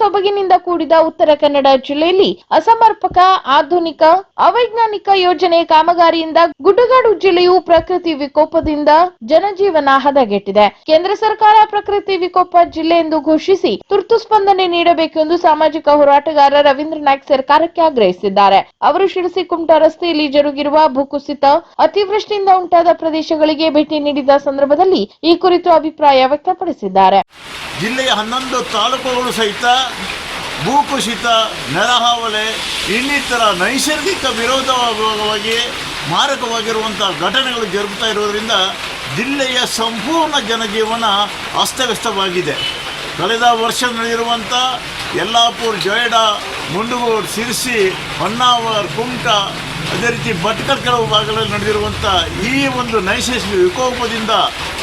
ಸೊಬಗಿನಿಂದ ಕೂಡಿದ ಉತ್ತರ ಕನ್ನಡ ಜಿಲ್ಲೆಯಲ್ಲಿ ಅಸಮರ್ಪಕ, ಆಧುನಿಕ, ಅವೈಜ್ಞಾನಿಕ ಯೋಜನೆ ಕಾಮಗಾರಿಯಿಂದ ಗುಡ್ಡಗಾಡು ಜಿಲ್ಲೆಯು ಪ್ರಕೃತಿ ವಿಕೋಪದಿಂದ ಜನಜೀವನ ಹದಗೆಟ್ಟಿದೆ. ಕೇಂದ್ರ ಸರ್ಕಾರ ಪ್ರಕೃತಿ ವಿಕೋಪ ಜಿಲ್ಲೆ ಎಂದು ಘೋಷಿಸಿ ತುರ್ತು ಸ್ಪಂದನೆ ನೀಡಬೇಕು ಎಂದು ಸಾಮಾಜಿಕ ಹೋರಾಟಗಾರ ರವೀಂದ್ರ ನಾಯ್ಕ ಸರ್ಕಾರಕ್ಕೆ ಆಗ್ರಹಿಸಿದ್ದಾರೆ. ಅವರು ಶಿರಸಿ ಕುಮಟಾ ರಸ್ತೆಯಲ್ಲಿ ಜರುಗಿರುವ ಭೂಕುಸಿತ ಅತಿವೃಷ್ಟಿಯಿಂದ ಉಂಟಾದ ಪ್ರದೇಶಗಳಿಗೆ ಭೇಟಿ ನೀಡಿದ ಸಂದರ್ಭದಲ್ಲಿ ಈ ಕುರಿತು ಅಭಿಪ್ರಾಯ ವ್ಯಕ್ತಪಡಿಸಿದ್ದಾರೆ. ಜಿಲ್ಲೆಯ ಹನ್ನೊಂದು ತಾಲೂಕುಗಳು ಸಹಿತ ಭೂಕುಸಿತ, ನೆರೆಹಾವಳಿ ಇನ್ನಿತರ ನೈಸರ್ಗಿಕ ವಿರೋಧವಾಗಿ ಮಾರಕವಾಗಿರುವಂಥ ಘಟನೆಗಳು ಜರುಗುತ್ತಾ ಇರೋದರಿಂದ ಜಿಲ್ಲೆಯ ಸಂಪೂರ್ಣ ಜನಜೀವನ ಅಸ್ತವ್ಯಸ್ತವಾಗಿದೆ. ಕಳೆದ ವರ್ಷ ನಡೆದಿರುವಂಥ ಯಲ್ಲಾಪುರ್, ಜೊಯ್ಡಾ, ಮುಂಡಗೋಡ್, ಸಿರ್ಸಿ, ಹೊನ್ನಾವರ್, ಕುಮಟಾ ಅದೇ ರೀತಿ ಭಟ್ಕಲ್ ಕೆಲವು ಭಾಗಗಳಲ್ಲಿ ನಡೆದಿರುವಂಥ ಈ ಒಂದು ನೈಸರ್ಗಿಕ ವಿಕೋಪದಿಂದ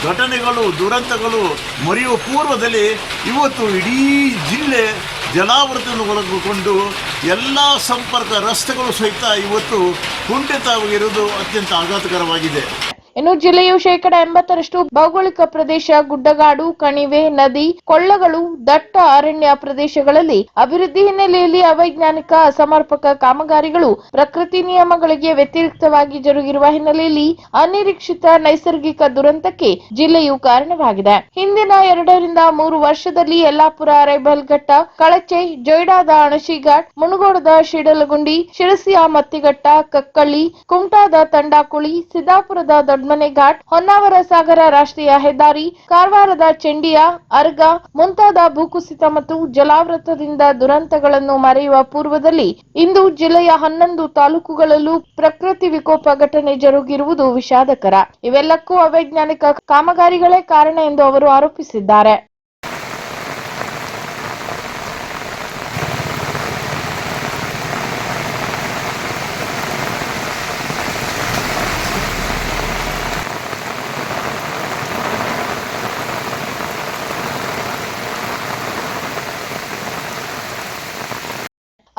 ಘಟನೆಗಳು, ದುರಂತಗಳು ಮರೆಯುವ ಪೂರ್ವದಲ್ಲಿ ಇವತ್ತು ಇಡೀ ಜಿಲ್ಲೆ ಜಲಾವೃತವನ್ನು ಒಳಗೊಂಡು ಎಲ್ಲ ಸಂಪರ್ಕ ರಸ್ತೆಗಳು ಸಹಿತ ಇವತ್ತು ಕುಂಠಿತವಾಗಿರುವುದು ಅತ್ಯಂತ ಆಘಾತಕರವಾಗಿದೆ. ಇನ್ನು ಜಿಲ್ಲೆಯು ಶೇಕಡ ಎಂಬತ್ತರಷ್ಟು ಭೌಗೋಳಿಕ ಪ್ರದೇಶ, ಗುಡ್ಡಗಾಡು, ಕಣಿವೆ, ನದಿ, ಕೊಳ್ಳಗಳು, ದಟ್ಟ ಅರಣ್ಯ ಪ್ರದೇಶಗಳಲ್ಲಿ ಅಭಿವೃದ್ಧಿ ಹಿನ್ನೆಲೆಯಲ್ಲಿ ಅವೈಜ್ಞಾನಿಕ, ಅಸಮರ್ಪಕ ಕಾಮಗಾರಿಗಳು ಪ್ರಕೃತಿ ನಿಯಮಗಳಿಗೆ ವ್ಯತಿರಿಕ್ತವಾಗಿ ಜರುಗಿರುವ ಹಿನ್ನೆಲೆಯಲ್ಲಿ ಅನಿರೀಕ್ಷಿತ ನೈಸರ್ಗಿಕ ದುರಂತಕ್ಕೆ ಜಿಲ್ಲೆಯು ಕಾರಣವಾಗಿದೆ. ಹಿಂದಿನ ಎರಡರಿಂದ ಮೂರು ವರ್ಷದಲ್ಲಿ ಯಲ್ಲಾಪುರ ರೈಬಲ್ಘಟ್ಟ ಕಳಚೆ, ಜೊಯ್ಡಾದ, ಅಣಶಿಘಾಟ್, ಮುಣಗೋಡದ, ಶಿಡಲಗುಂಡಿ, ಶಿರಸಿಯ ಮತ್ತಿಘಟ್ಟ, ಕಕ್ಕಳ್ಳಿ, ಕುಮಟಾದ, ತಂಡಾಕುಳಿ, ಸಿದ್ದಾಪುರದ ದೊಡ್ಮನೆ ಘಾಟ್ ಹೊನ್ನಾವರ ಸಾಗರ ರಾಷ್ಟ್ರೀಯ ಹೆದ್ದಾರಿ, ಕಾರವಾರದ ಚೆಂಡಿಯ ಅರ್ಗ, ಮುಂತಾದ ಭೂಕುಸಿತ ಮತ್ತು ಜಲಾವೃತದಿಂದ ದುರಂತಗಳನ್ನು ಮರೆಯುವ ಪೂರ್ವದಲ್ಲಿ ಇಂದು ಜಿಲ್ಲೆಯ ಹನ್ನೊಂದು ತಾಲೂಕುಗಳಲ್ಲೂ ಪ್ರಕೃತಿ ವಿಕೋಪ ಘಟನೆ ಜರುಗಿರುವುದು ವಿಷಾದಕರ. ಇವೆಲ್ಲಕ್ಕೂ ಅವೈಜ್ಞಾನಿಕ ಕಾಮಗಾರಿಗಳೇ ಕಾರಣ ಎಂದು ಅವರು ಆರೋಪಿಸಿದ್ದಾರೆ.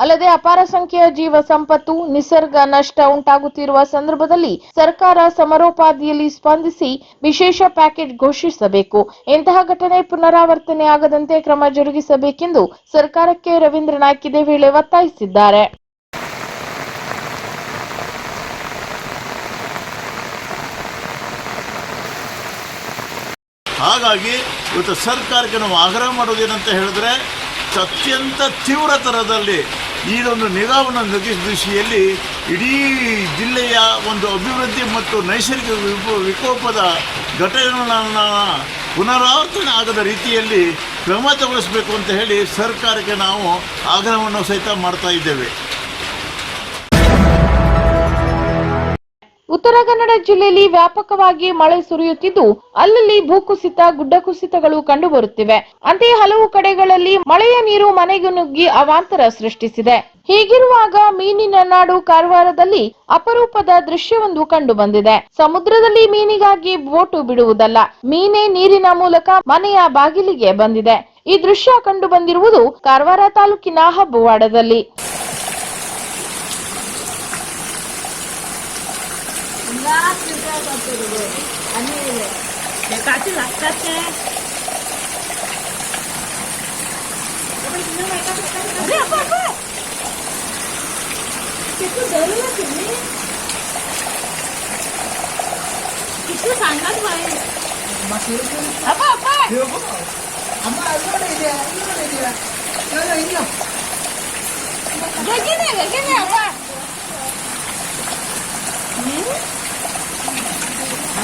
ಅಲ್ಲದೆ ಅಪಾರ ಸಂಖ್ಯೆಯ ಜೀವ ಸಂಪತ್ತು, ನಿಸರ್ಗ ನಷ್ಟ ಉಂಟಾಗುತ್ತಿರುವ ಸಂದರ್ಭದಲ್ಲಿ ಸರ್ಕಾರ ಸಮರೋಪಾದಿಯಲ್ಲಿ ಸ್ಪಂದಿಸಿ ವಿಶೇಷ ಪ್ಯಾಕೇಜ್ ಘೋಷಿಸಬೇಕು. ಇಂತಹ ಘಟನೆ ಪುನರಾವರ್ತನೆ ಆಗದಂತೆ ಕ್ರಮ ಜರುಗಿಸಬೇಕೆಂದು ಸರ್ಕಾರಕ್ಕೆ ರವೀಂದ್ರ ನಾಯ್ಕ್ ಇದೇ ವೇಳೆ ಒತ್ತಾಯಿಸಿದ್ದಾರೆ. ಹಾಗಾಗಿ ಇವತ್ತು ಸರ್ಕಾರಕ್ಕೆ ನಾವು ಆಗ್ರಹ ಮಾಡೋದೇನಂತ ಹೇಳಿದ್ರೆ ಅತ್ಯಂತ ತೀವ್ರತರದಲ್ಲಿ ಇದೊಂದು ನಿಗಾವನ್ನು ನಗಿಸಿದ ದಿಶೆಯಲ್ಲಿ ಇಡೀ ಜಿಲ್ಲೆಯ ಒಂದು ಅಭಿವೃದ್ಧಿ ಮತ್ತು ನೈಸರ್ಗಿಕ ವಿಕೋ- ವಿಕೋಪದ ಘಟನೆಗಳನ್ನು ಪುನರಾವರ್ತನೆ ಆಗದ ರೀತಿಯಲ್ಲಿ ಕ್ರಮ ತಗೊಳಿಸಬೇಕು ಅಂತ ಹೇಳಿ ಸರ್ಕಾರಕ್ಕೆ ನಾವು ಆಗ್ರಹವನ್ನು ಸಹಿತ ಮಾಡ್ತಾ ಇದ್ದೇವೆ. ಉತ್ತರ ಕನ್ನಡ ಜಿಲ್ಲೆಯಲ್ಲಿ ವ್ಯಾಪಕವಾಗಿ ಮಳೆ ಸುರಿಯುತ್ತಿದ್ದು, ಅಲ್ಲಲ್ಲಿ ಭೂಕುಸಿತ ಗುಡ್ಡ ಕುಸಿತಗಳು ಕಂಡುಬರುತ್ತಿವೆ. ಅಂತೆಯೇ ಹಲವು ಕಡೆಗಳಲ್ಲಿ ಮಳೆಯ ನೀರು ಮನೆಗೆ ನುಗ್ಗಿ ಅವಾಂತರ ಸೃಷ್ಟಿಸಿದೆ. ಹೀಗಿರುವಾಗ ಮೀನಿನ ನಾಡು ಕಾರವಾರದಲ್ಲಿ ಅಪರೂಪದ ದೃಶ್ಯವೊಂದು ಕಂಡು ಬಂದಿದೆ ಸಮುದ್ರದಲ್ಲಿ ಮೀನಿಗಾಗಿ ಬೋಟು ಬಿಡುವುದಲ್ಲ, ಮೀನೇ ನೀರಿನ ಮೂಲಕ ಮನೆಯ ಬಾಗಿಲಿಗೆ ಬಂದಿದೆ. ಈ ದೃಶ್ಯ ಕಂಡು ಬಂದಿರುವುದು ಕಾರವಾರ ತಾಲೂಕಿನ ಹಬ್ಬವಾಡದಲ್ಲಿ. 아니 까지 낚았대 아니 아빠 아빠 किती दरला तुम्ही किती सांगाल बाई அப்பா அப்பா அம்மா அதோட இது அதோட இது எவ்வளோ இன்னும் வெக்கினே வெக்கினே அப்பா ம்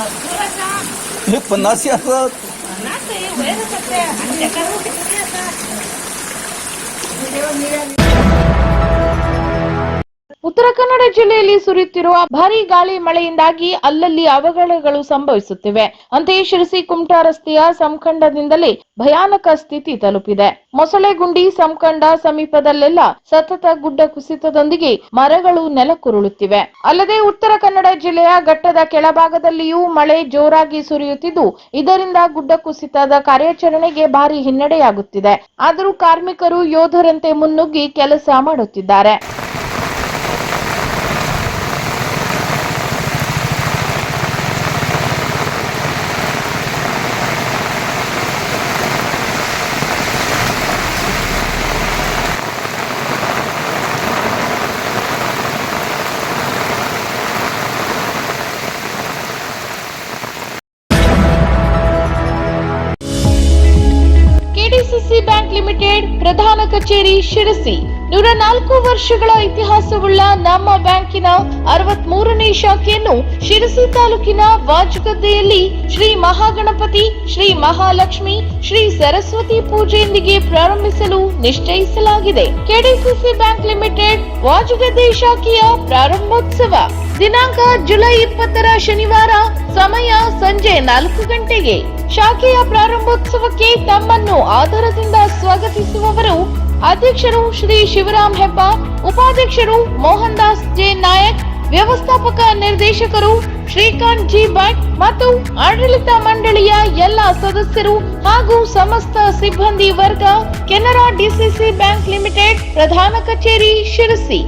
हे पन्नासी असतात पन्नास आहे वय आणि त्याच्यावर किती असतात ಉತ್ತರ ಕನ್ನಡ ಜಿಲ್ಲೆಯಲ್ಲಿ ಸುರಿಯುತ್ತಿರುವ ಭಾರಿ ಗಾಳಿ ಮಳೆಯಿಂದಾಗಿ ಅಲ್ಲಲ್ಲಿ ಅವಘಡಗಳು ಸಂಭವಿಸುತ್ತಿವೆ. ಅಂತೆಯೇ ಶಿರಸಿ ಕುಮಟಾ ರಸ್ತೆಯ ಸಂಖಂಡದಿಂದಲೇ ಭಯಾನಕ ಸ್ಥಿತಿ ತಲುಪಿದೆ. ಮೊಸಳೆಗುಂಡಿ ಸಂಖಂಡ ಸಮೀಪದಲ್ಲೆಲ್ಲ ಸತತ ಗುಡ್ಡ ಕುಸಿತದೊಂದಿಗೆ ಮರಗಳು ನೆಲಕುರುಳುತ್ತಿವೆ ಅಲ್ಲದೆ ಉತ್ತರ ಕನ್ನಡ ಜಿಲ್ಲೆಯ ಘಟ್ಟದ ಕೆಳಭಾಗದಲ್ಲಿಯೂ ಮಳೆ ಜೋರಾಗಿ ಸುರಿಯುತ್ತಿದ್ದು, ಇದರಿಂದ ಗುಡ್ಡ ಕುಸಿತದ ಕಾರ್ಯಾಚರಣೆಗೆ ಭಾರಿ ಹಿನ್ನಡೆಯಾಗುತ್ತಿದೆ. ಆದರೂ ಕಾರ್ಮಿಕರು ಯೋಧರಂತೆ ಮುನ್ನುಗ್ಗಿ ಕೆಲಸ ಮಾಡುತ್ತಿದ್ದಾರೆ. ಪ್ರಧಾನ ಕಚೇರಿ ಶಿರಸಿ. ನೂರ ನಾಲ್ಕು ವರ್ಷಗಳ ಇತಿಹಾಸವುಳ್ಳ ನಮ್ಮ ಬ್ಯಾಂಕಿನ ಅರವತ್ ಶಾಖೆಯನ್ನು ಶಿರಸಿ ತಾಲೂಕಿನ ವಾಜಗದ್ದೆಯಲ್ಲಿ ಶ್ರೀ ಮಹಾಗಣಪತಿ, ಶ್ರೀ ಮಹಾಲಕ್ಷ್ಮಿ, ಶ್ರೀ ಸರಸ್ವತಿ ಪೂಜೆಯೊಂದಿಗೆ ಪ್ರಾರಂಭಿಸಲು ನಿಶ್ಚಯಿಸಲಾಗಿದೆ. ಕೆಡಿಸಿಸಿ ಬ್ಯಾಂಕ್ ಲಿಮಿಟೆಡ್ ವಾಜಗದ್ದೆ ಶಾಖೆಯ ಪ್ರಾರಂಭೋತ್ಸವ. ದಿನಾಂಕ ಜುಲೈ ಇಪ್ಪತ್ತರ ಶನಿವಾರ ಸಮಯ ಸಂಜೆ ನಾಲ್ಕು ಗಂಟೆಗೆ. ಶಾಖೆಯ ಪ್ರಾರಂಭೋತ್ಸವಕ್ಕೆ ತಮ್ಮನ್ನು ಆಧಾರದಿಂದ ಸ್ವಾಗತಿಸುವವರು ಅಧ್ಯಕ್ಷರು ಶ್ರೀ ಶಿವರಾಮ್ ಹೆಬ್ಬಾರ್, ಉಪಾಧ್ಯಕ್ಷರು ಮೋಹನ್ ದಾಸ್ ಜೆ ನಾಯಕ್ ವ್ಯವಸ್ಥಾಪಕ ನಿರ್ದೇಶಕರು ಶ್ರೀಕಾಂತ್ ಜಿ ಭಟ್ ಮತ್ತು ಆಡಳಿತ ಮಂಡಳಿಯ ಎಲ್ಲ ಸದಸ್ಯರು ಹಾಗೂ ಸಮಸ್ತ ಸಿಬ್ಬಂದಿ ವರ್ಗ ಕೆನರಾ ಡಿಸಿಸಿ ಬ್ಯಾಂಕ್ ಲಿಮಿಟೆಡ್ ಪ್ರಧಾನ ಕಚೇರಿ ಶಿರಸಿ.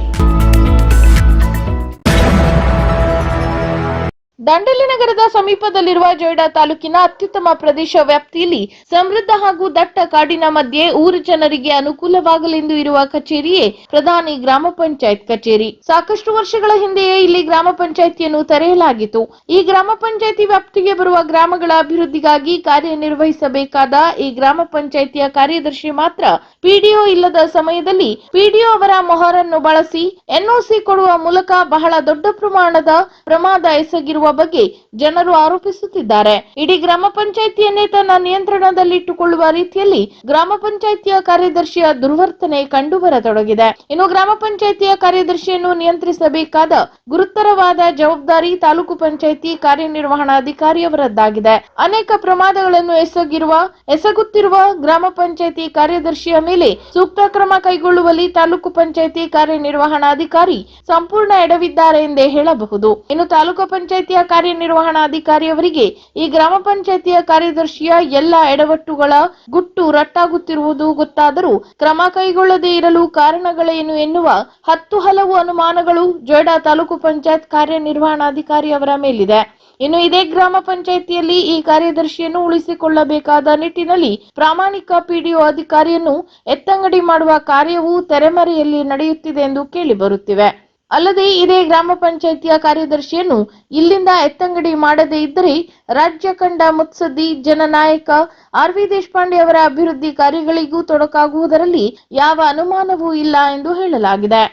ದಂಡಲಿ ನಗರದ ಸಮೀಪದಲ್ಲಿರುವ ಜೊಯ್ಡಾ ತಾಲೂಕಿನ ಅತ್ಯುತ್ತಮ ಪ್ರದೇಶ ವ್ಯಾಪ್ತಿಯಲ್ಲಿ ಸಮೃದ್ಧ ಹಾಗೂ ದಟ್ಟ ಕಾಡಿನ ಮಧ್ಯೆ ಊರು ಜನರಿಗೆ ಅನುಕೂಲವಾಗಲೆಂದು ಇರುವ ಕಚೇರಿಯೇ ಪ್ರಧಾನಿ ಗ್ರಾಮ ಪಂಚಾಯತ್ ಕಚೇರಿ. ಸಾಕಷ್ಟು ವರ್ಷಗಳ ಹಿಂದೆಯೇ ಇಲ್ಲಿ ಗ್ರಾಮ ಪಂಚಾಯತಿಯನ್ನು ತೆರೆಯಲಾಗಿತ್ತು. ಈ ಗ್ರಾಮ ಪಂಚಾಯತಿ ವ್ಯಾಪ್ತಿಗೆ ಬರುವ ಗ್ರಾಮಗಳ ಅಭಿವೃದ್ಧಿಗಾಗಿ ಕಾರ್ಯನಿರ್ವಹಿಸಬೇಕಾದ ಈ ಗ್ರಾಮ ಪಂಚಾಯತಿಯ ಕಾರ್ಯದರ್ಶಿ ಮಾತ್ರ ಪಿಡಿಒ ಇಲ್ಲದ ಸಮಯದಲ್ಲಿ ಪಿಡಿಒ ಅವರ ಮೊಹರನ್ನು ಬಳಸಿ ಎನ್ಒಸಿ ಕೊಡುವ ಮೂಲಕ ಬಹಳ ದೊಡ್ಡ ಪ್ರಮಾಣದ ಪ್ರಮಾದ ಎಸಗಿರುವ ಬಗ್ಗೆ ಜನರು ಆರೋಪಿಸುತ್ತಿದ್ದಾರೆ. ಇಡೀ ಗ್ರಾಮ ಪಂಚಾಯಿತಿಯನ್ನೇ ತನ್ನ ನಿಯಂತ್ರಣದಲ್ಲಿಟ್ಟುಕೊಳ್ಳುವ ರೀತಿಯಲ್ಲಿ ಗ್ರಾಮ ಪಂಚಾಯಿತಿಯ ಕಾರ್ಯದರ್ಶಿಯ ದುರ್ವರ್ತನೆ ಕಂಡುಬರತೊಡಗಿದೆ. ಇನ್ನು ಗ್ರಾಮ ಪಂಚಾಯಿತಿಯ ಕಾರ್ಯದರ್ಶಿಯನ್ನು ನಿಯಂತ್ರಿಸಬೇಕಾದ ಗುರುತರವಾದ ಜವಾಬ್ದಾರಿ ತಾಲೂಕು ಪಂಚಾಯಿತಿ ಕಾರ್ಯನಿರ್ವಹಣಾಧಿಕಾರಿಯವರದ್ದಾಗಿದೆ. ಅನೇಕ ಪ್ರಮಾದಗಳನ್ನು ಎಸಗಿರುವ, ಎಸಗುತ್ತಿರುವ ಗ್ರಾಮ ಪಂಚಾಯಿತಿ ಕಾರ್ಯದರ್ಶಿಯ ಮೇಲೆ ಸೂಕ್ತ ಕ್ರಮ ಕೈಗೊಳ್ಳುವಲ್ಲಿ ತಾಲೂಕು ಪಂಚಾಯಿತಿ ಕಾರ್ಯನಿರ್ವಹಣಾಧಿಕಾರಿ ಸಂಪೂರ್ಣ ಎಡವಿದ್ದಾರೆ ಎಂದೇ ಹೇಳಬಹುದು. ಇನ್ನು ತಾಲೂಕು ಪಂಚಾಯಿತಿಯ ಕಾರ್ಯನಿರ್ವಹಣಾಧಿಕಾರಿಯವರಿಗೆ ಈ ಗ್ರಾಮ ಪಂಚಾಯತಿಯ ಕಾರ್ಯದರ್ಶಿಯ ಎಲ್ಲ ಎಡವಟ್ಟುಗಳ ಗುಟ್ಟು ರಟ್ಟಾಗುತ್ತಿರುವುದು ಗೊತ್ತಾದರೂ ಕ್ರಮ ಕೈಗೊಳ್ಳದೇ ಇರಲು ಕಾರಣಗಳೇನು ಎನ್ನುವ ಹತ್ತು ಹಲವು ಅನುಮಾನಗಳು ಜೊಯ್ಡಾ ತಾಲೂಕು ಪಂಚಾಯತ್ ಕಾರ್ಯನಿರ್ವಹಣಾಧಿಕಾರಿ ಅವರ ಮೇಲಿದೆ. ಇನ್ನು ಇದೇ ಗ್ರಾಮ ಪಂಚಾಯಿತಿಯಲ್ಲಿ ಈ ಕಾರ್ಯದರ್ಶಿಯನ್ನು ಉಳಿಸಿಕೊಳ್ಳಬೇಕಾದ ನಿಟ್ಟಿನಲ್ಲಿ ಪ್ರಾಮಾಣಿಕ ಪಿಡಿಒ ಅಧಿಕಾರಿಯನ್ನು ಎತ್ತಂಗಡಿ ಮಾಡುವ ಕಾರ್ಯವು ತೆರೆಮರೆಯಲ್ಲಿ ನಡೆಯುತ್ತಿದೆ ಎಂದು ಕೇಳಿಬರುತ್ತಿವೆ ಅಲ್ಲದೆ ಇದೇ ಗ್ರಾಮ ಪಂಚಾಯಿತಿಯ ಕಾರ್ಯದರ್ಶಿಯನ್ನು ಇಲ್ಲಿಂದ ಎತ್ತಂಗಡಿ ಮಾಡದೇ ಇದ್ದರೆ ರಾಜ್ಯ ಕಂಡ ಮುತ್ಸದ್ದಿ ಜನನಾಯಕ ಆರ್ ವಿ ದೇಶಪಾಂಡೆ ಅವರ ಅಭಿವೃದ್ಧಿ ಕಾರ್ಯಗಳಿಗೂ ತೊಡಕಾಗುವುದರಲ್ಲಿ ಯಾವ ಅನುಮಾನವೂ ಇಲ್ಲ ಎಂದು ಹೇಳಲಾಗಿದೆ.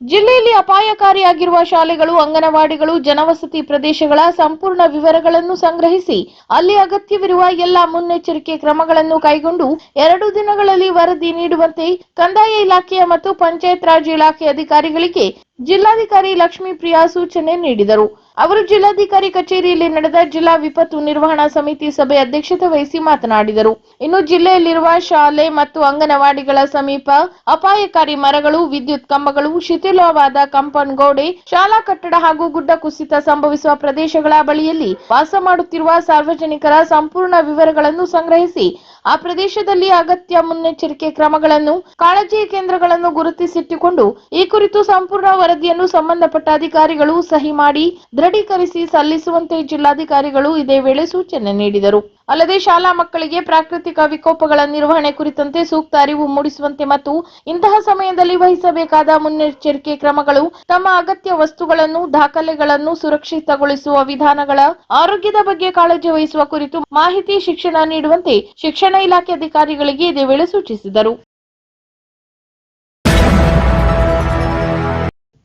ಜಿಲ್ಲೆಯಲ್ಲಿ ಅಪಾಯಕಾರಿಯಾಗಿರುವ ಶಾಲೆಗಳು, ಅಂಗನವಾಡಿಗಳು, ಜನವಸತಿ ಪ್ರದೇಶಗಳ ಸಂಪೂರ್ಣ ವಿವರಗಳನ್ನು ಸಂಗ್ರಹಿಸಿ ಅಲ್ಲಿ ಅಗತ್ಯವಿರುವ ಎಲ್ಲಾ ಮುನ್ನೆಚ್ಚರಿಕೆ ಕ್ರಮಗಳನ್ನು ಕೈಗೊಂಡು ಎರಡು ದಿನಗಳಲ್ಲಿ ವರದಿ ನೀಡುವಂತೆ ಕಂದಾಯ ಇಲಾಖೆಯ ಮತ್ತು ಪಂಚಾಯತ್ ರಾಜ್ ಇಲಾಖೆ ಅಧಿಕಾರಿಗಳಿಗೆ ಜಿಲ್ಲಾಧಿಕಾರಿ ಲಕ್ಷ್ಮೀ ಪ್ರಿಯಾ ಸೂಚನೆ ನೀಡಿದರು. ಅವರು ಜಿಲ್ಲಾಧಿಕಾರಿ ಕಚೇರಿಯಲ್ಲಿ ನಡೆದ ಜಿಲ್ಲಾ ವಿಪತ್ತು ನಿರ್ವಹಣಾ ಸಮಿತಿ ಸಭೆ ಅಧ್ಯಕ್ಷತೆ ವಹಿಸಿ ಮಾತನಾಡಿದರು. ಇನ್ನು ಜಿಲ್ಲೆಯಲ್ಲಿರುವ ಶಾಲೆ ಮತ್ತು ಅಂಗನವಾಡಿಗಳ ಸಮೀಪ ಅಪಾಯಕಾರಿ ಮರಗಳು, ವಿದ್ಯುತ್ ಕಂಬಗಳು, ಶಿಥಿಲವಾದ ಕಂಪೌಂಡ್ ಗೋಡೆ, ಶಾಲಾ ಕಟ್ಟಡ ಹಾಗೂ ಗುಡ್ಡ ಕುಸಿತ ಸಂಭವಿಸುವ ಪ್ರದೇಶಗಳ ಬಳಿಯಲ್ಲಿ ವಾಸ ಮಾಡುತ್ತಿರುವ ಸಾರ್ವಜನಿಕರ ಸಂಪೂರ್ಣ ವಿವರಗಳನ್ನು ಸಂಗ್ರಹಿಸಿ ಆ ಪ್ರದೇಶದಲ್ಲಿ ಅಗತ್ಯ ಮುನ್ನೆಚ್ಚರಿಕೆ ಕ್ರಮಗಳನ್ನು, ಕಾಳಜಿ ಕೇಂದ್ರಗಳನ್ನು ಗುರುತಿಸಿಟ್ಟುಕೊಂಡು ಈ ಕುರಿತು ಸಂಪೂರ್ಣ ವರದಿಯನ್ನು ಸಂಬಂಧಪಟ್ಟ ಅಧಿಕಾರಿಗಳು ಸಹಿ ಮಾಡಿ ದೃಢೀಕರಿಸಿ ಸಲ್ಲಿಸುವಂತೆ ಜಿಲ್ಲಾಧಿಕಾರಿಗಳು ಇದೇ ವೇಳೆ ಸೂಚನೆ ನೀಡಿದರು. ಅಲ್ಲದೆ ಶಾಲಾ ಮಕ್ಕಳಿಗೆ ಪ್ರಾಕೃತಿಕ ವಿಕೋಪಗಳ ನಿರ್ವಹಣೆ ಕುರಿತಂತೆ ಸೂಕ್ತ ಅರಿವು ಮೂಡಿಸುವಂತೆ ಮತ್ತು ಇಂತಹ ಸಮಯದಲ್ಲಿ ವಹಿಸಬೇಕಾದ ಮುನ್ನೆಚ್ಚರಿಕೆ ಕ್ರಮಗಳು ತಮ್ಮ ಅಗತ್ಯ ವಸ್ತುಗಳನ್ನು, ದಾಖಲೆಗಳನ್ನು ಸುರಕ್ಷಿತಗೊಳಿಸುವ ವಿಧಾನಗಳ ಆರೋಗ್ಯದ ಬಗ್ಗೆ ಕಾಳಜಿ ವಹಿಸುವ ಕುರಿತು ಮಾಹಿತಿ, ಶಿಕ್ಷಣ ನೀಡುವಂತೆ ಶಿಕ್ಷಣ ಇಲಾಖೆ ಅಧಿಕಾರಿಗಳಿಗೆ ಇದೇ ವೇಳೆ ಸೂಚಿಸಿದರು.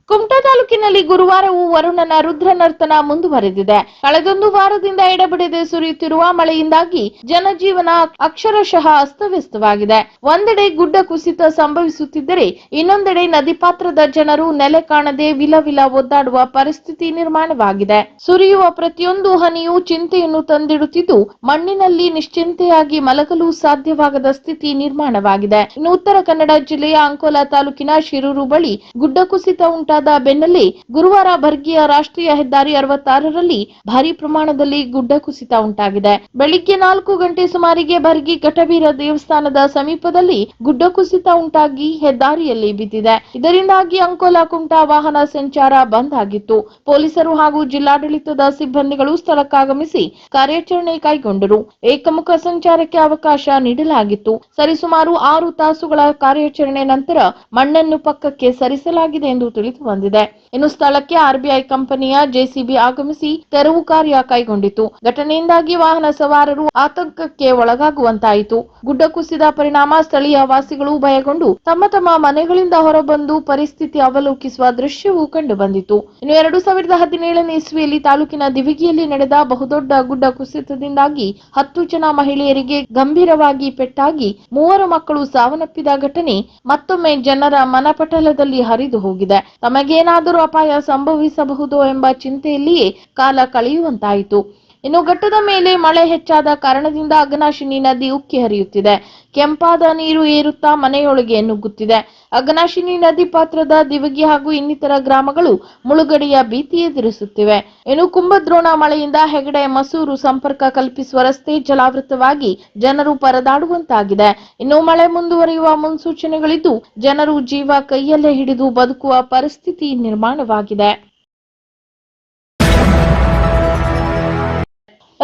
ಕುಮಟಾ ತಾಲೂಕಿನಲ್ಲಿ ಗುರುವಾರವೂ ವರುಣನ ರುದ್ರ ನರ್ತನ ಮುಂದುವರೆದಿದೆ. ಕಳೆದೊಂದು ವಾರದಿಂದ ಎಡಬಿಡದೆ ಸುರಿಯುತ್ತಿರುವ ಮಳೆಯಿಂದಾಗಿ ಜನಜೀವನ ಅಕ್ಷರಶಃ ಅಸ್ತವ್ಯಸ್ತವಾಗಿದೆ. ಒಂದೆಡೆ ಗುಡ್ಡ ಕುಸಿತ ಸಂಭವಿಸುತ್ತಿದ್ದರೆ ಇನ್ನೊಂದೆಡೆ ನದಿ ಪಾತ್ರದ ಜನರು ನೆಲೆ ಕಾಣದೆ ವಿಲ ವಿಲ ಒದ್ದಾಡುವ ಪರಿಸ್ಥಿತಿ ನಿರ್ಮಾಣವಾಗಿದೆ. ಸುರಿಯುವ ಪ್ರತಿಯೊಂದು ಹನಿಯೂ ಚಿಂತೆಯನ್ನು ತಂದಿಡುತ್ತಿದ್ದು, ಮಣ್ಣಿನಲ್ಲಿ ನಿಶ್ಚಿಂತೆಯಾಗಿ ಮಲಗಲು ಸಾಧ್ಯವಾಗದ ಸ್ಥಿತಿ ನಿರ್ಮಾಣವಾಗಿದೆ. ಇನ್ನು ಉತ್ತರ ಕನ್ನಡ ಜಿಲ್ಲೆಯ ಅಂಕೋಲಾ ತಾಲೂಕಿನ ಶಿರೂರು ಬಳಿ ಗುಡ್ಡ ಕುಸಿತ ಉಂಟಾದ ಬೆನ್ನಲ್ಲೇ ಗುರುವಾರ ಬರ್ಗಿಯ ರಾಷ್ಟ್ರೀಯ ಹೆದ್ದಾರಿ ಅರವತ್ತಾರರಲ್ಲಿ ಭಾರಿ ಪ್ರಮಾಣದಲ್ಲಿ ಗುಡ್ಡ ಕುಸಿತ ಉಂಟಾಗಿದೆ. ಬೆಳಿಗ್ಗೆ ನಾಲ್ಕು ಗಂಟೆ ಸುಮಾರಿಗೆ ಬರ್ಗಿ ಕಟಬೀರ ದೇವಸ್ಥಾನದ ಸಮೀಪದಲ್ಲಿ ಗುಡ್ಡ ಕುಸಿತ ಉಂಟಾಗಿ ಹೆದ್ದಾರಿಯಲ್ಲಿ ಬಿದ್ದಿದೆ. ಇದರಿಂದಾಗಿ ಅಂಕೋಲಾ ಕುಂಟಾ ವಾಹನ ಸಂಚಾರ ಬಂದ್ ಆಗಿತ್ತು. ಪೊಲೀಸರು ಹಾಗೂ ಜಿಲ್ಲಾಡಳಿತದ ಸಿಬ್ಬಂದಿಗಳು ಸ್ಥಳಕ್ಕಾಗಮಿಸಿ ಕಾರ್ಯಾಚರಣೆ ಕೈಗೊಂಡರು. ಏಕಮುಖ ಸಂಚಾರಕ್ಕೆ ಅವಕಾಶ ನೀಡಲಾಗಿತ್ತು. ಸರಿಸುಮಾರು ಆರು ತಾಸುಗಳ ಕಾರ್ಯಾಚರಣೆ ನಂತರ ಮಣ್ಣನ್ನು ಪಕ್ಕಕ್ಕೆ ಸರಿಸಲಾಗಿದೆ ಎಂದು ತಿಳಿದು ಬಂದಿದೆ. ಇನ್ನು ಸ್ಥಳಕ್ಕೆ ಆರ್ಬಿಐ ಕಂಪನಿಯ ಜೆಸಿಬಿ ಆಗಮಿಸಿ ತೆರವು ಕಾರ್ಯ ಕೈಗೊಂಡಿತು. ಘಟನೆಯಿಂದಾಗಿ ವಾಹನ ಸವಾರರು ಆತಂಕಕ್ಕೆ ಒಳಗಾಗುವಂತಾಯಿತು. ಗುಡ್ಡ ಕುಸಿದ ಪರಿಣಾಮ ಸ್ಥಳೀಯ ವಾಸಿಗಳು ಭಯಗೊಂಡು ತಮ್ಮ ತಮ್ಮ ಮನೆಗಳಿಂದ ಹೊರಬಂದು ಪರಿಸ್ಥಿತಿ ಅವಲೋಕಿಸುವ ದೃಶ್ಯವೂ ಕಂಡು ಬಂದಿತು ಇನ್ನು ಎರಡು ಸಾವಿರದ ಹದಿನೇಳನೇ ಇಸ್ವಿಯಲ್ಲಿ ತಾಲೂಕಿನ ದಿವಿಗಿಯಲ್ಲಿ ನಡೆದ ಬಹುದೊಡ್ಡ ಗುಡ್ಡ ಕುಸಿತದಿಂದಾಗಿ ಹತ್ತು ಜನ ಮಹಿಳೆಯರಿಗೆ ಗಂಭೀರವಾಗಿ ಪೆಟ್ಟಾಗಿ ಮೂವರು ಮಕ್ಕಳು ಸಾವನ್ನಪ್ಪಿದ ಘಟನೆ ಮತ್ತೊಮ್ಮೆ ಜನರ ಮನಪಟಲದಲ್ಲಿ ಹರಿದು ಹೋಗಿದೆ. ತಮಗೇನಾದರೂ ಅಪಾಯ ಸಂಭವಿಸಬಹುದು ಎಂಬ ಚಿಂತೆಯಲ್ಲಿಯೇ ಕಾಲ ಕಳೆಯುವಂತಾಯಿತು. ಇನ್ನು ಘಟ್ಟದ ಮೇಲೆ ಮಳೆ ಹೆಚ್ಚಾದ ಕಾರಣದಿಂದ ಅಗ್ನಾಶಿನಿ ನದಿ ಉಕ್ಕಿ ಹರಿಯುತ್ತಿದೆ. ಕೆಂಪಾದ ನೀರು ಏರುತ್ತಾ ಮನೆಯೊಳಗೆ ನುಗ್ಗುತ್ತಿದೆ. ಅಗ್ನಾಶಿನಿ ನದಿ ಪಾತ್ರದ ದಿವಗಿ ಹಾಗೂ ಇನ್ನಿತರ ಗ್ರಾಮಗಳು ಮುಳುಗಡೆಯ ಭೀತಿ ಎದುರಿಸುತ್ತಿವೆ. ಇನ್ನು ಕುಂಭದ್ರೋಣ ಮಳೆಯಿಂದ ಹೆಗಡೆ ಮಸೂರು ಸಂಪರ್ಕ ಕಲ್ಪಿಸುವ ರಸ್ತೆ ಜಲಾವೃತವಾಗಿ ಜನರು ಪರದಾಡುವಂತಾಗಿದೆ. ಇನ್ನು ಮಳೆ ಮುಂದುವರಿಯುವ ಮುನ್ಸೂಚನೆಗಳಿದ್ದು ಜನರು ಜೀವ ಕೈಯಲ್ಲೇ ಹಿಡಿದು ಬದುಕುವ ಪರಿಸ್ಥಿತಿ ನಿರ್ಮಾಣವಾಗಿದೆ.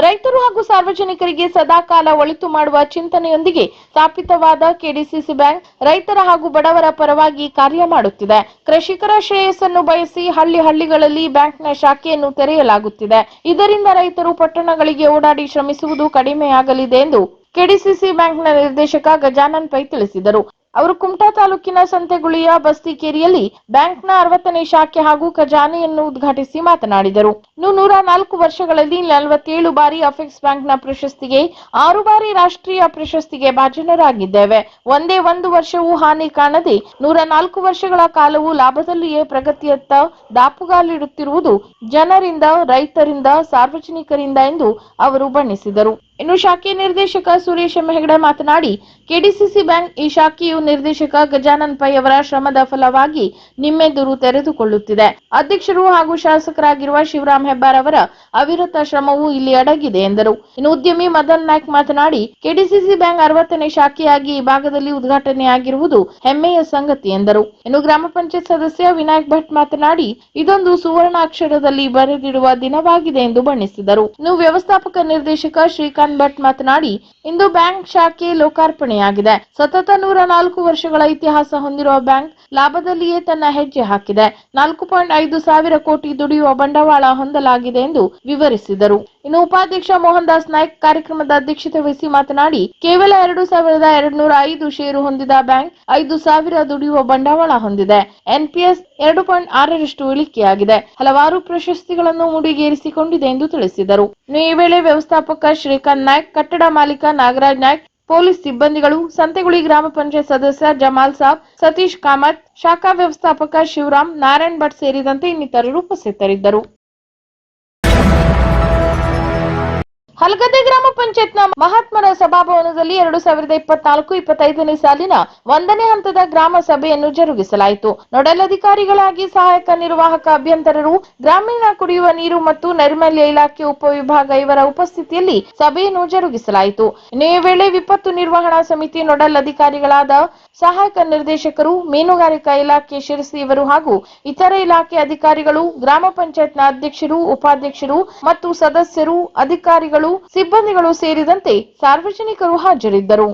ರೈತರು ಹಾಗೂ ಸಾರ್ವಜನಿಕರಿಗೆ ಸದಾಕಾಲ ಒಳಿತು ಮಾಡುವ ಚಿಂತನೆಯೊಂದಿಗೆ ಸ್ಥಾಪಿತವಾದ ಕೆಡಿಸಿಸಿ ಬ್ಯಾಂಕ್ ರೈತರ ಹಾಗೂ ಬಡವರ ಪರವಾಗಿ ಕಾರ್ಯ ಮಾಡುತ್ತಿದೆ. ಕೃಷಿಕರ ಶ್ರೇಯಸ್ಸನ್ನು ಬಯಸಿ ಹಳ್ಳಿ ಹಳ್ಳಿಗಳಲ್ಲಿ ಬ್ಯಾಂಕ್ನ ಶಾಖೆಯನ್ನು ತೆರೆಯಲಾಗುತ್ತಿದೆ. ಇದರಿಂದ ರೈತರು ಪಟ್ಟಣಗಳಿಗೆ ಓಡಾಡಿ ಶ್ರಮಿಸುವುದು ಕಡಿಮೆಯಾಗಲಿದೆ ಎಂದು ಕೆಡಿಸಿಸಿ ಬ್ಯಾಂಕ್ನ ನಿರ್ದೇಶಕ ಗಜಾನನ್ ಪೈ ತಿಳಿಸಿದರು. ಅವರು ಕುಮಟಾ ತಾಲೂಕಿನ ಸಂತೆಗುಳಿಯ ಬಸ್ತಿಕೇರಿಯಲ್ಲಿ ಬ್ಯಾಂಕ್ನ ಅರವತ್ತನೇ ಶಾಖೆ ಹಾಗೂ ಖಜಾನೆಯನ್ನು ಉದ್ಘಾಟಿಸಿ ಮಾತನಾಡಿದರು. ಇನ್ನು ನೂರ ನಾಲ್ಕು ವರ್ಷಗಳಲ್ಲಿ ನಲವತ್ತೇಳು ಬಾರಿ ಅಫೆಕ್ಸ್ ಬ್ಯಾಂಕ್ನ ಪ್ರಶಸ್ತಿಗೆ, ಆರು ಬಾರಿ ರಾಷ್ಟ್ರೀಯ ಪ್ರಶಸ್ತಿಗೆ ಭಾಜನರಾಗಿದ್ದೇವೆ. ಒಂದೇ ಒಂದು ವರ್ಷವೂ ಹಾನಿ ಕಾಣದೆ ನೂರ ನಾಲ್ಕು ವರ್ಷಗಳ ಕಾಲವು ಲಾಭದಲ್ಲಿಯೇ ಪ್ರಗತಿಯತ್ತ ದಾಪುಗಾಲಿಡುತ್ತಿರುವುದು ಜನರಿಂದ, ರೈತರಿಂದ, ಸಾರ್ವಜನಿಕರಿಂದ ಎಂದು ಅವರು ಬಣ್ಣಿಸಿದರು. ಇನ್ನು ಶಾಖೆ ನಿರ್ದೇಶಕ ಸುರೇಶ್ ಹೆಗಡೆ ಮಾತನಾಡಿ, ಕೆಡಿಸಿಸಿ ಬ್ಯಾಂಕ್ ಈ ಶಾಖೆಯು ನಿರ್ದೇಶಕ ಗಜಾನನ್ ಪೈ ಅವರ ಶ್ರಮದ ಫಲವಾಗಿ ನಿಮ್ಮೆದುರು ತೆರೆದುಕೊಳ್ಳುತ್ತಿದೆ. ಅಧ್ಯಕ್ಷರು ಹಾಗೂ ಶಾಸಕರಾಗಿರುವ ಶಿವರಾಮ್ ಹೆಬ್ಬಾರ್ ಅವರ ಅವಿರತ ಶ್ರಮವು ಇಲ್ಲಿ ಅಡಗಿದೆ ಎಂದರು. ಇನ್ನು ಉದ್ಯಮಿ ಮದನ್ ನಾಯ್ಕ್ ಮಾತನಾಡಿ, ಕೆಡಿಸಿಸಿ ಬ್ಯಾಂಕ್ ಅರವತ್ತನೇ ಶಾಖೆಯಾಗಿ ಈ ಭಾಗದಲ್ಲಿ ಉದ್ಘಾಟನೆಯಾಗಿರುವುದು ಹೆಮ್ಮೆಯ ಸಂಗತಿ ಎಂದರು. ಇನ್ನು ಗ್ರಾಮ ಪಂಚಾಯತ್ ಸದಸ್ಯ ವಿನಾಯಕ್ ಭಟ್ ಮಾತನಾಡಿ, ಇದೊಂದು ಸುವರ್ಣಾಕ್ಷರದಲ್ಲಿ ಬರೆದಿಡುವ ದಿನವಾಗಿದೆ ಎಂದು ಬಣ್ಣಿಸಿದರು. ಇನ್ನು ವ್ಯವಸ್ಥಾಪಕ ನಿರ್ದೇಶಕ ಶ್ರೀಕಾಂತ್ ಭಟ್ ಮಾತನಾಡಿ, ಇಂದು ಬ್ಯಾಂಕ್ ಶಾಖೆ ಲೋಕಾರ್ಪಣೆಯಾಗಿದೆ. ಸತತ ನೂರ ನಾಲ್ಕು ವರ್ಷಗಳ ಇತಿಹಾಸ ಹೊಂದಿರುವ ಬ್ಯಾಂಕ್ ಲಾಭದಲ್ಲಿಯೇ ತನ್ನ ಹೆಜ್ಜೆ ಹಾಕಿದೆ. ನಾಲ್ಕು ಪಾಯಿಂಟ್ ಐದು ಸಾವಿರ ಕೋಟಿ ದುಡಿಯುವ ಬಂಡವಾಳ ಹೊಂದಲಾಗಿದೆ ಎಂದು ವಿವರಿಸಿದರು. ಇನ್ನು ಉಪಾಧ್ಯಕ್ಷ ಮೋಹನ್ ದಾಸ್ ನಾಯ್ಕ್ ಕಾರ್ಯಕ್ರಮದ ಅಧ್ಯಕ್ಷತೆ ವಹಿಸಿ ಮಾತನಾಡಿ, ಕೇವಲ ಎರಡು ಸಾವಿರದ ಎರಡು ನೂರ ಐದು ಷೇರು ಹೊಂದಿದ ಬ್ಯಾಂಕ್ ಐದು ಸಾವಿರ ದುಡಿಯುವ ಬಂಡವಾಳ ಹೊಂದಿದೆ. ಎನ್ಪಿಎಸ್ ಎರಡು ಪಾಯಿಂಟ್ ಆರರಷ್ಟು ಇಳಿಕೆಯಾಗಿದೆ. ಹಲವಾರು ಪ್ರಶಸ್ತಿಗಳನ್ನು ಮುಡಿಗೇರಿಸಿಕೊಂಡಿದೆ ಎಂದು ತಿಳಿಸಿದರು. ಈ ವೇಳೆ ವ್ಯವಸ್ಥಾಪಕ ಶ್ರೀಕಾಂತ್ ನಾಯ್ಕ್, ಕಟ್ಟಡ ಮಾಲೀಕ ನಾಗರಾಜ್ ನಾಯ್ಕ್, ಪೊಲೀಸ್ ಸಿಬ್ಬಂದಿಗಳು, ಸಂತೆಗುಳಿ ಗ್ರಾಮ ಪಂಚಾಯತ್ ಸದಸ್ಯ ಜಮಾಲ್ ಸಾಬ್, ಸತೀಶ್ ಕಾಮತ್, ಶಾಖಾ ವ್ಯವಸ್ಥಾಪಕ ಶಿವರಾಮ್, ನಾರಾಯಣ್ ಭಟ್ ಸೇರಿದಂತೆ ಇನ್ನಿತರರು ಉಪಸ್ಥಿತರಿದ್ದರು. ಹಲಗದ್ದೆ ಗ್ರಾಮ ಪಂಚಾಯತ್ನ ಮಹಾತ್ಮರ ಸಭಾಭವನದಲ್ಲಿ ಎರಡು ಸಾವಿರದ ಇಪ್ಪತ್ನಾಲ್ಕು ಇಪ್ಪತ್ತೈದನೇ ಸಾಲಿನ ಒಂದನೇ ಹಂತದ ಗ್ರಾಮ ಸಭೆಯನ್ನು ಜರುಗಿಸಲಾಯಿತು. ನೋಡಲ್ ಅಧಿಕಾರಿಗಳಾಗಿ ಸಹಾಯಕ ನಿರ್ವಾಹಕ ಅಭ್ಯಂತರರು, ಗ್ರಾಮೀಣ ಕುಡಿಯುವ ನೀರು ಮತ್ತು ನೈರ್ಮಲ್ಯ ಇಲಾಖೆ ಉಪವಿಭಾಗ ಇವರ ಉಪಸ್ಥಿತಿಯಲ್ಲಿ ಸಭೆಯನ್ನು ಜರುಗಿಸಲಾಯಿತು. ಇನ್ನು ವೇಳೆ ವಿಪತ್ತು ನಿರ್ವಹಣಾ ಸಮಿತಿ ನೋಡಲ್ ಅಧಿಕಾರಿಗಳಾದ ಸಹಾಯಕ ನಿರ್ದೇಶಕರು, ಮೀನುಗಾರಿಕಾ ಇಲಾಖೆ ಶಿರಸಿ ಇವರು ಹಾಗೂ ಇತರ ಇಲಾಖೆ ಅಧಿಕಾರಿಗಳು, ಗ್ರಾಮ ಪಂಚಾಯತ್ನ ಅಧ್ಯಕ್ಷರು, ಉಪಾಧ್ಯಕ್ಷರು ಮತ್ತು ಸದಸ್ಯರು, ಅಧಿಕಾರಿಗಳು ಸಿಬ್ಬಂದಿಗಳು ಸೇರಿದಂತೆ ಸಾರ್ವಜನಿಕರು ಹಾಜರಿದ್ದರು.